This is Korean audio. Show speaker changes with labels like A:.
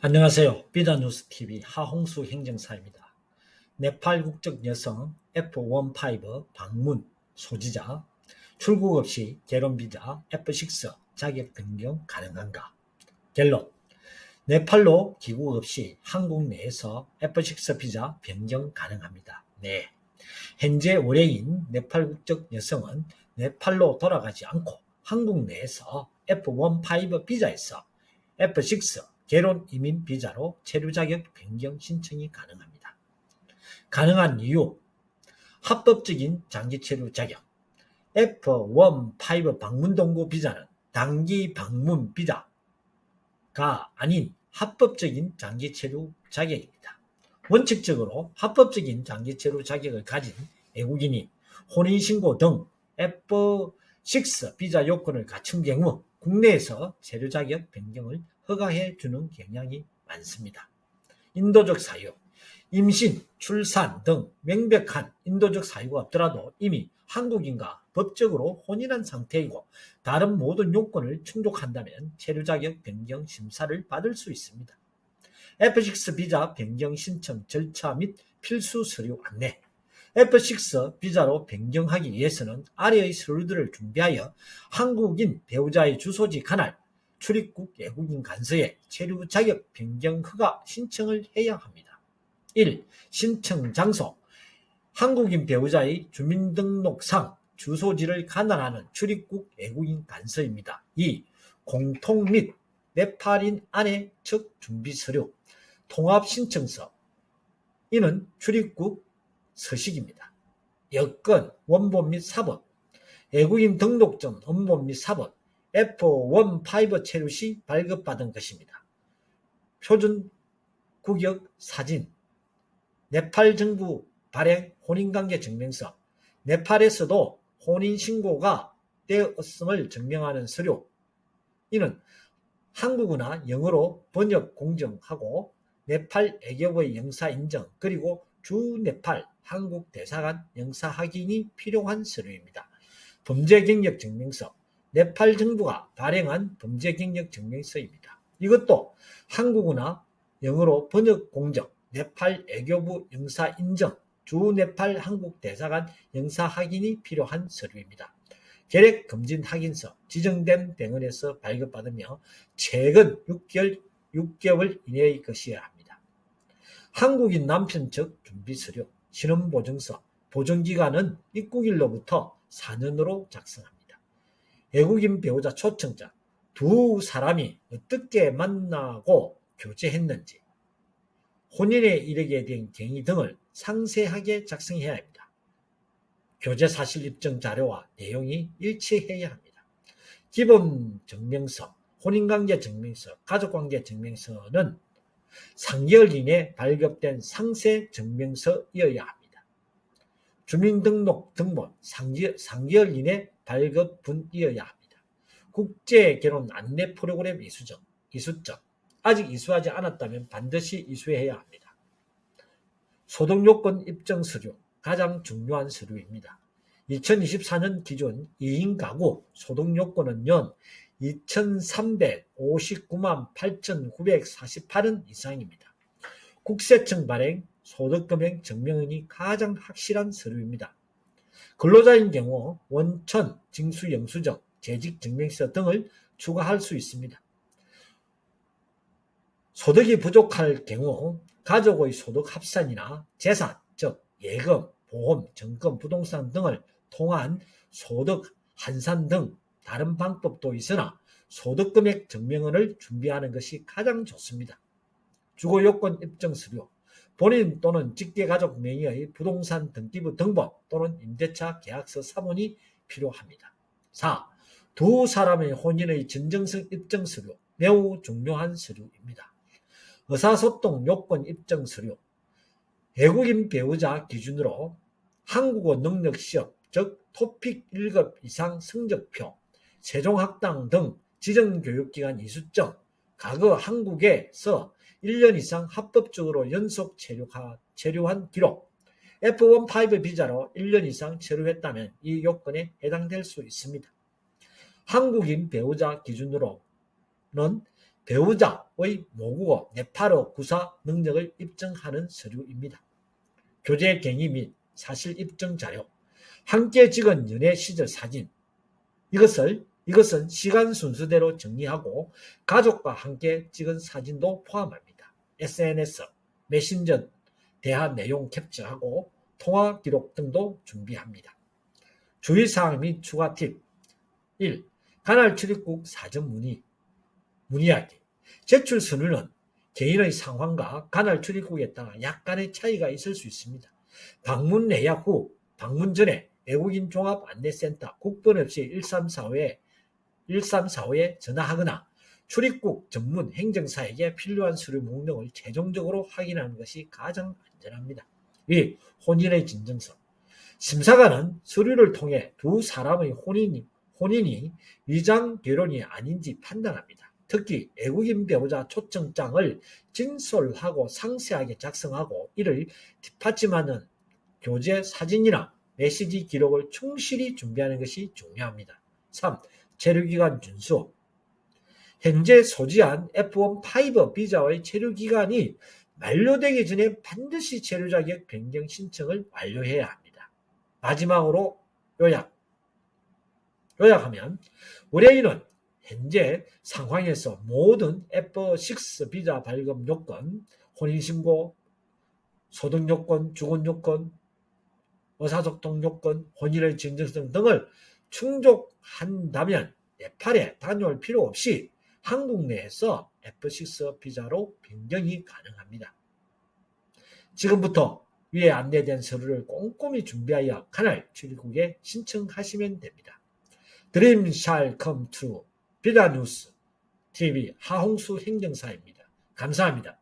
A: 안녕하세요. 비다뉴스TV 하홍수 행정사입니다. 네팔 국적 여성 F15 방문 소지자 출국 없이 결혼 비자 F6 자격 변경 가능한가? 결론 네팔로 귀국 없이 한국 내에서 F6 비자 변경 가능합니다. 네. 현재 올해인 네팔 국적 여성은 네팔로 돌아가지 않고 한국 내에서 F15 비자에서 F6 결혼 이민 비자로 체류 자격 변경 신청이 가능합니다. 가능한 이유 합법적인 장기 체류 자격 F15 방문 동고 비자는 단기 방문 비자가 아닌 합법적인 장기 체류 자격입니다. 원칙적으로 합법적인 장기 체류 자격을 가진 외국인이 혼인 신고 등 F6 비자 요건을 갖춘 경우 국내에서 체류 자격 변경을 허가해 주는 경향이 많습니다. 인도적 사유, 임신, 출산 등 명백한 인도적 사유가 없더라도 이미 한국인과 법적으로 혼인한 상태이고 다른 모든 요건을 충족한다면 체류 자격 변경 심사를 받을 수 있습니다. F6 비자 변경 신청 절차 및 필수 서류 안내 F6 비자로 변경하기 위해서는 아래의 서류들을 준비하여 한국인 배우자의 주소지 관할 출입국 외국인 간서에 체류 자격 변경 허가 신청을 해야 합니다. 1. 신청 장소 한국인 배우자의 주민등록상 주소지를 관할하는 출입국 외국인 간서입니다. 2. 공통 및 네팔인 아내 측 준비 서류 통합 신청서 이는 출입국 서식입니다. 여건, 원본 및 사본, 외국인 등록증, 원본 및 사본, F15 체류 시 발급받은 것입니다. 표준 국역 사진, 네팔 정부 발행 혼인관계 증명서, 네팔에서도 혼인신고가 되었음을 증명하는 서류, 이는 한국어나 영어로 번역 공정하고 네팔 애교의 영사 인정 그리고 주 네팔 한국 대사관 영사 확인이 필요한 서류입니다. 범죄 경력 증명서, 네팔 정부가 발행한 범죄 경력 증명서입니다. 이것도 한국어나 영어로 번역 공정, 네팔 애교부 영사 인정, 주 네팔 한국 대사관 영사 확인이 필요한 서류입니다. 계획 검진 확인서 지정된 병원에서 발급받으며 최근 6개월, 6개월 이내의 것이어야 합니다. 한국인 남편 측 준비 서류, 신원 보증서, 보증기간은 입국일로부터 4년으로 작성합니다. 외국인 배우자 초청자 두 사람이 어떻게 만나고 교제했는지 혼인에 이르게 된 경위 등을 상세하게 작성해야 합니다. 교제 사실 입증 자료와 내용이 일치해야 합니다. 기본 증명서, 혼인관계 증명서, 가족관계 증명서는 3개월 이내 발급된 상세 증명서이어야 합니다. 주민등록 등본 3개월 이내 발급 분이어야 합니다. 국제 결혼 안내 프로그램 이수증, 이수증 아직 이수하지 않았다면 반드시 이수해야 합니다. 소득 요건 입증 서류 가장 중요한 서류입니다. 2024년 기준 2인 가구 소득 요건은 연 2,359만 8,948원 이상입니다. 국세청 발행 소득금액 증명은이 가장 확실한 서류입니다. 근로자인 경우 원천, 징수 영수증, 재직 증명서 등을 추가할 수 있습니다. 소득이 부족할 경우 가족의 소득 합산이나 재산, 즉 예금, 보험, 정금, 부동산 등을 통한 소득 환산 등 다른 방법도 있으나 소득금액 증명원을 준비하는 것이 가장 좋습니다. 주거요건 입증 서류, 본인 또는 직계 가족 명의의 부동산 등기부 등본 또는 임대차 계약서 사본이 필요합니다. 4. 두 사람의 혼인의 진정성 입증 서류, 매우 중요한 서류입니다. 의사소통 요건 입증 서류, 외국인 배우자 기준으로 한국어 능력 시험, 즉 토픽 1급 이상 성적표, 세종학당 등 지정교육기관 이수증, 과거 한국에서 1년 이상 합법적으로 연속 체류한 기록, F15 비자로 1년 이상 체류했다면 이 요건에 해당될 수 있습니다. 한국인 배우자 기준으로는 배우자의 모국어 네팔어 구사 능력을 입증하는 서류입니다. 교제 갱의 및 사실 입증 자료, 함께 찍은 연애 시절 사진, 이것을 이것은 시간 순서대로 정리하고 가족과 함께 찍은 사진도 포함합니다. SNS, 메신저 대화 내용 캡처하고 통화 기록 등도 준비합니다. 주의사항 및 추가 팁 1. 관할 출입국 사전 문의 문의하기 제출 서류는 개인의 상황과 관할 출입국에 따라 약간의 차이가 있을 수 있습니다. 방문 예약 후 방문 전에 외국인 종합 안내센터 국번 없이 134에 1345에 전화하거나 출입국 전문 행정사에게 필요한 서류 목록을 최종적으로 확인하는 것이 가장 안전합니다. 위 혼인의 진정서 심사관은 서류를 통해 두 사람의 혼인이, 혼인이 위장 결혼이 아닌지 판단합니다. 특히 외국인 배우자 초청장을 진솔하고 상세하게 작성하고 이를 뒷받침하는 교제 사진이나 메시지 기록을 충실히 준비하는 것이 중요합니다. 3. 체류기간 준수 현재 소지한 F1 5 비자의 체류기간이 만료되기 전에 반드시 체류 자격 변경 신청을 완료해야 합니다. 마지막으로 요약. 요약하면 의뢰인은 현재 상황에서 모든 F6 비자 발급 요건, 혼인신고, 소득 요건, 주거 요건, 의사소통 요건, 혼인의 진정성 등을 충족한다면 네팔에 다녀올 필요 없이 한국 내에서 F6 비자로 변경이 가능합니다. 지금부터 위에 안내된 서류를 꼼꼼히 준비하여 카날 출입국에 신청하시면 됩니다. 드림 샬 컴투 빌라뉴스 TV 하홍수 행정사입니다. 감사합니다.